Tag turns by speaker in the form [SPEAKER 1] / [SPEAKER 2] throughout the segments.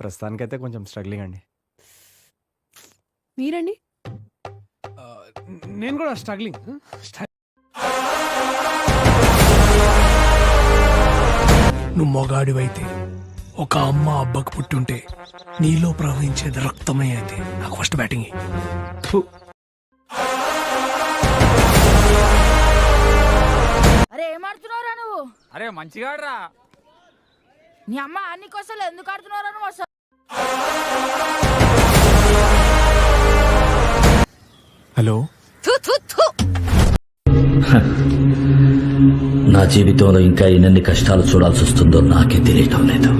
[SPEAKER 1] ప్రస్తుతానికైతే కొంచెం స్ట్రగ్లింగ్ అండి.
[SPEAKER 2] మీరండి?
[SPEAKER 3] నేను కూడా స్ట్రగ్లింగ్.
[SPEAKER 4] నువ్వు మొగాడివైతే ఒక అమ్మ అబ్బకు పుట్టుంటే నీలో ప్రవహించేది రక్తమే అయితే నాకు ఫస్ట్ బ్యాటింగ్.
[SPEAKER 5] అరే ఏం ఆడుతున్నావురా నువ్వు?
[SPEAKER 6] అరే మంచిగా రా
[SPEAKER 5] నీ అమ్మ అన్ని కోసలు ఎందుకు ఆడుతున్నావురా నువ్వు అసలు?
[SPEAKER 1] హలో.
[SPEAKER 7] నా జీవితంలో ఇంకా ఎన్ని కష్టాలు చూడాల్సి వస్తుందో నాకే తెలియటం లేదు.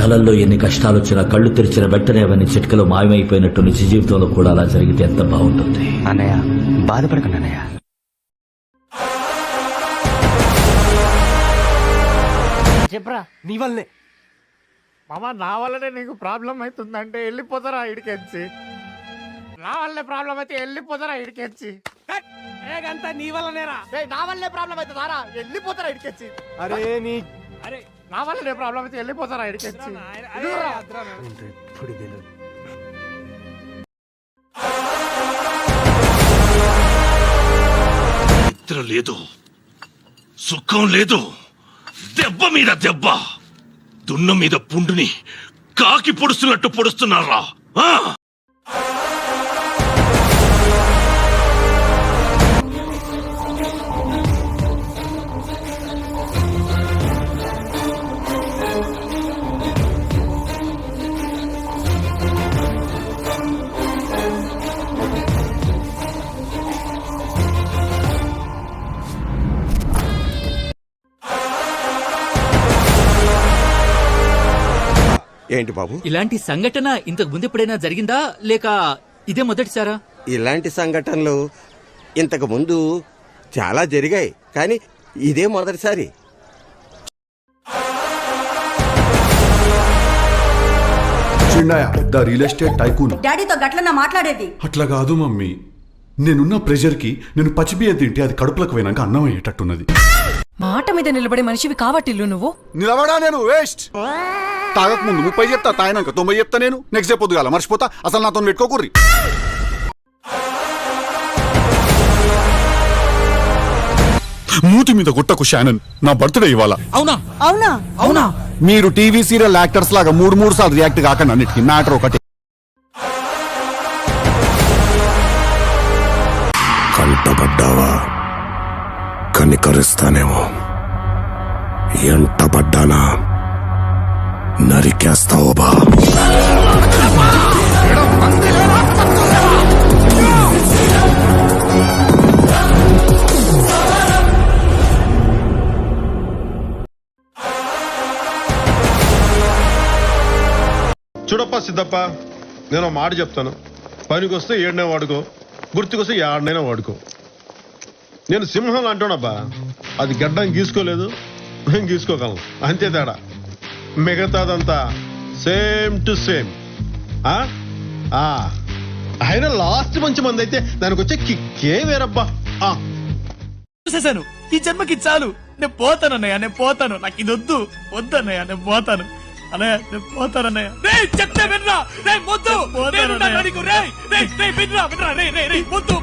[SPEAKER 7] కలల్లో ఎన్ని కష్టాలు వచ్చినా కళ్ళు తెరిచిన వెంటనే అవన్నీ చిటికలో మాయమైపోయినట్టు నిజ జీవితంలో కూడా అలా జరిగితే ఎంత బాగుంటుంది?
[SPEAKER 8] అన్నయ్య బాధపడకండి అన్నయ్య.
[SPEAKER 6] చెప్పరా
[SPEAKER 3] నీ వల్లనే
[SPEAKER 6] మామ నా వల్లనే నీకు ప్రాబ్లం అవుతుందంటే వెళ్ళిపోతారా ఇడికెచ్చి? నా వల్లే ప్రాబ్లం అయితే వెళ్ళిపోతారా ఇడికెచ్చి?
[SPEAKER 3] ఏగంతా నీ వల్లనేరా?
[SPEAKER 6] నా వల్లే ప్రాబ్లం అవుతుందారా వెళ్ళిపోతారా ఇడికెచ్చి?
[SPEAKER 3] అరే నీ
[SPEAKER 6] అరే. నా వల్లనే ప్రాబ్లం అయితే వెళ్ళిపోతారా ఇడికెచ్చి?
[SPEAKER 3] ఇప్పుడు తెలియదు
[SPEAKER 9] నిద్ర లేదు. సుఖం లేదు. దెబ్బ మీద దెబ్బ. దున్న మీద పుండుని కాకి పొడుస్తున్నట్టు పొడుస్తున్నారా?
[SPEAKER 10] ఏంటి బాబు?
[SPEAKER 7] ఇలాంటి సంఘటన ఇంతకు ముందు ఎప్పుడైనా జరిగిందా? లేక ఇదే మొదటిసారా?
[SPEAKER 10] ఇలాంటి సంఘటనలు ఇంతకు ముందు చాలా జరిగాయి. కానీ ఇదే మొదటిసారి.
[SPEAKER 11] Chinnayya the real estate tycoon.
[SPEAKER 5] డాడీతో గట్లన్నా మాట్లాడేది.
[SPEAKER 11] అట్లా కాదు మమ్మీ. నేనున్న ప్రెషర్కి నేను పచ్చిబియ్యం తింటే అది కడుపులకు పోయినాక అన్నం అయ్యేటట్టున్నది.
[SPEAKER 2] మాట మీద నిలబడే మనిషివి కావట్టిల్లు నువ్వు?
[SPEAKER 11] నిలబడా నేను? వేస్ట్! తాగక ముందు ముప్పై చెప్తా తాగినాక తొంభై చెప్తా నేను. నెక్స్ట్ డే పొద్దుగాల మర్చిపోతా అసలు నాతో పెట్టుకోకుర్రి. మూతి మీద గుట్టకు షానన్ నా బర్త్డే ఇవాళ.
[SPEAKER 7] అవునా?
[SPEAKER 2] అవునా?
[SPEAKER 7] అవునా?
[SPEAKER 11] మీరు టీవీ సీరియల్ యాక్టర్స్ లాగా మూడు మూడు సార్లు రియాక్ట్ కాకండి అన్నిటికీ. మ్యాటర్ ఒకటి.
[SPEAKER 9] కంటపడ్డావా కనికరిస్తానేమో ఎంటపడ్డానా నరికేస్తావో బా.
[SPEAKER 11] చూడప్ప సిద్ధప్ప నేను మాట చెప్తాను. పనికి వస్తే ఏడనే వాడుకో గుర్తుకొస్తే ఏడనైనా వాడుకో. నేను సింహం అంటానబ్బా. అది గడ్డం గీసుకోలేదు నేను గీసుకోగలను అంతే తేడా. మిగతాదంతా సేమ్ టు సేమ్. ఆ? ఆ. అయినా లాస్ట్ మంచి మంది అయితే దానికి వచ్చే కిక్కే వేరబ్బా. ఆ.
[SPEAKER 4] చూసేశాను. ఈ జన్మకి చాలు. నేను పోతాను అన్నయ్య నేను పోతాను. నాకు ఇది వద్దు. వద్దు అన్నయ్య నేను పోతాను. అన్నయ్య నేను పోతాను అన్నయ్య. రే చెప్తే వినరా? రే వద్దు. నీకు, రేయ్, వినరా వినరా? రే రే రే వద్దు